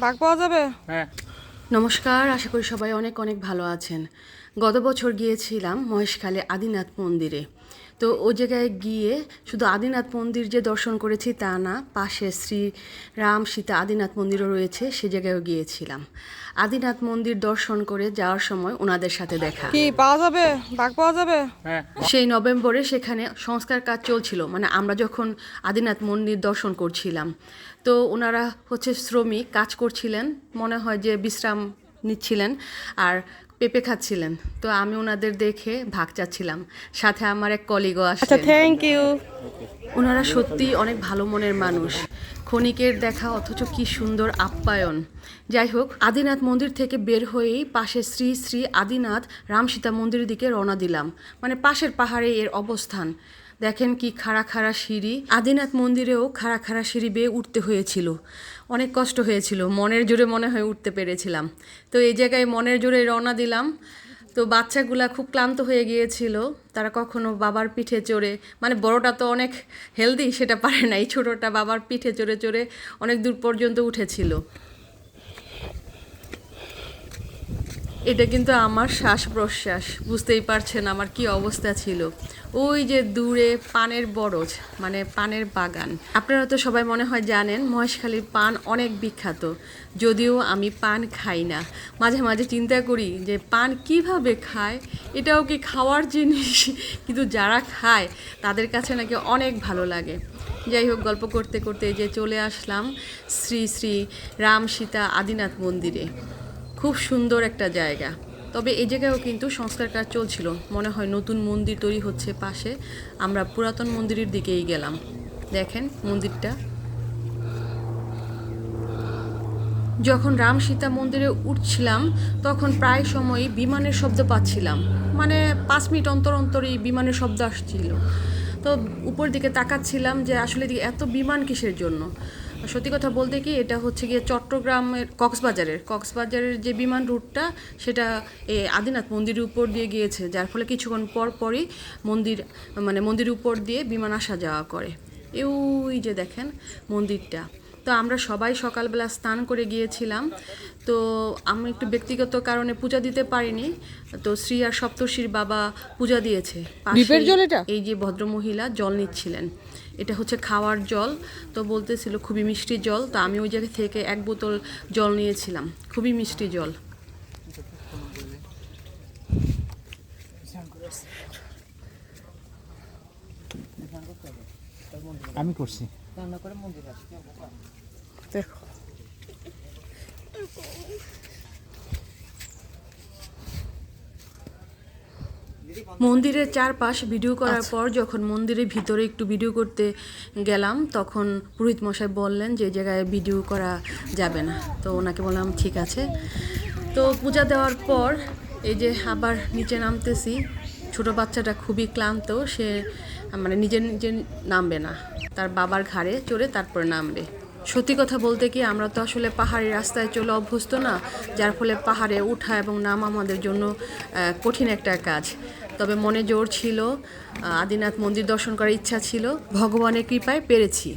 বাঘ পাওয়া যাবে? হ্যাঁ। নমস্কার আশা করি সবাই অনেক অনেক ভালো আছেন। গত বছর গিয়েছিলাম মহেশখালে আদিনাথ মন্দিরে। তো ওই জায়গায় গিয়ে শুধু আদিনাথ মন্দির যে দর্শন করেছি তা না পাশে শ্রী রাম সীতা আদিনাথ মন্দিরও রয়েছে সে জায়গায়ও গিয়েছিলাম। আদিনাথ মন্দির দর্শন করে যাওয়ার সময় ওনাদের সাথে দেখা। কি পাওয়া যাবে? বাঘ পাওয়া যাবে? হ্যাঁ। সেই নভেম্বরে সেখানে সংস্কার কাজ চলছিল মানে আমরা যখন আদিনাথ মন্দির দর্শন করছিলাম তো ওনারা হচ্ছে শ্রমিক কাজ করছিলেন মনে হয় যে বিশ্রাম নিচ্ছিলেন আর পেঁপে খাচ্ছিলেন। তো আমি ওনাদের দেখে ভাগ চাচ্ছিলাম। সাথে আমার এক কলিগও আচ্ছা থ্যাংক ইউ ওনারা সত্যি অনেক ভালো মনের মানুষ। ক্ষণিকের দেখা অথচ কি সুন্দর আপ্যায়ন। যাই হোক আদিনাথ মন্দির থেকে বের হয়েই পাশে শ্রী শ্রী আদিনাথ রামসীতা মন্দিরের দিকে রওনা দিলাম। মানে পাশের পাহাড়ে এর অবস্থান। দেখেন কি খাড়া খাড়া সিঁড়ি। আদিনাথ মন্দিরেও খাড়া খাড়া সিঁড়ি বেয়ে উঠতে হয়েছিল। অনেক কষ্ট হয়েছিল, মনের জোরে মনে হয় উঠতে পেরেছিলাম। তো এই জায়গায় মনের জোরে রওনা দিলাম। তো বাচ্চাগুলা খুব ক্লান্ত হয়ে গিয়েছিল, তারা কখনো বাবার পিঠে চড়ে মানে বড়টা তো অনেক হেলদি, সেটা পারে না, এই ছোটোটা বাবার পিঠে চড়ে চড়ে অনেক দূর পর্যন্ত উঠেছিল। এটা কিন্তু আমার শ্বাস প্রশ্বাস, বুঝতেই পারছেন আমার কি অবস্থা ছিল। ওই যে দূরে পানের বরজ মানে পানের বাগান। আপনারা তো সবাই মনে হয় জানেন, মহেশখালীর পান অনেক বিখ্যাত। যদিও আমি পান খাই না। মাঝে মাঝে চিন্তা করি যে পান কীভাবে খায়, এটাও কি খাওয়ার জিনিস? কিন্তু যারা খায়, তাদের কাছে নাকি অনেক ভালো লাগে। যাই হোক, গল্প করতে করতে যে চলে আসলাম শ্রী শ্রী রাম সীতা আদিনাথ মন্দিরে। খুব সুন্দর একটা জায়গা। তবে এই জায়গায়ও কিন্তু সংস্কার কাজ চলছিল। মনে হয় নতুন মন্দির তৈরি হচ্ছে পাশে। আমরা পুরাতন মন্দিরের দিকেই গেলাম। দেখেন মন্দিরটা। যখন রাম সীতা মন্দিরে উঠছিলাম, তখন প্রায় সময়ই বিমানের শব্দ পাচ্ছিলাম। মানে পাঁচ মিনিট অন্তর অন্তরই বিমানের শব্দ আসছিল। তো উপর দিকে তাকাচ্ছিলাম যে আসলে এত বিমান কিসের জন্য? সত্যি কথা বলতে কি, এটা হচ্ছে গিয়ে চট্টগ্রামের, কক্সবাজারের কক্সবাজারের যে বিমান রুটটা, সেটা এ আদিনাথ মন্দিরের উপর দিয়ে গিয়েছে, যার ফলে কিছুক্ষণ পর পরই মন্দির মানে মন্দিরের উপর দিয়ে বিমান আসা যাওয়া করে। এই যে দেখেন মন্দিরটা। তো আমরা সবাই সকালবেলা স্নান করে গিয়েছিলাম। তো আমি একটু ব্যক্তিগত কারণে পূজা দিতে পারিনি। তো শ্রী আর সপ্তর্ষির বাবা পূজা দিয়েছে। পাশেই জল এটা? এই যে ভদ্রমহিলা জল নিচ্ছিলেন। এটা হচ্ছে খাওয়ার জল। তো বলতেছিল খুবই মিষ্টি জল। তো আমি ওই জায়গা থেকে এক বোতল জল নিয়েছিলাম। খুবই মিষ্টি জল। আমি করছি। দেখো। মন্দিরের চারপাশ ভিডিও করার পর যখন মন্দিরের ভিতরে একটু ভিডিও করতে গেলাম তখন পুরোহিত মশাই বললেন যে এই জায়গায় ভিডিও করা যাবে না। তো ওনাকে বললাম ঠিক আছে। তো পূজা দেওয়ার পর এই যে আবার নিচে নামতেছি ছোট বাচ্চাটা খুবই ক্লান্ত, সে মানে নিজে নিজে নামবে না। তার বাবার ঘাড়ে চড়ে তারপরে নামবে। সত্যি কথা বলতে কি, আমরা তো আসলে পাহাড়ি রাস্তায় চলে অভ্যস্ত না, যার ফলে পাহাড়ে ওঠা এবং নামা আমাদের জন্য কঠিন একটা কাজ। তবে মনে জোর ছিল আদিনাথ মন্দির দর্শন করার ইচ্ছা ছিল, ভগবানের কৃপায় পেরেছি।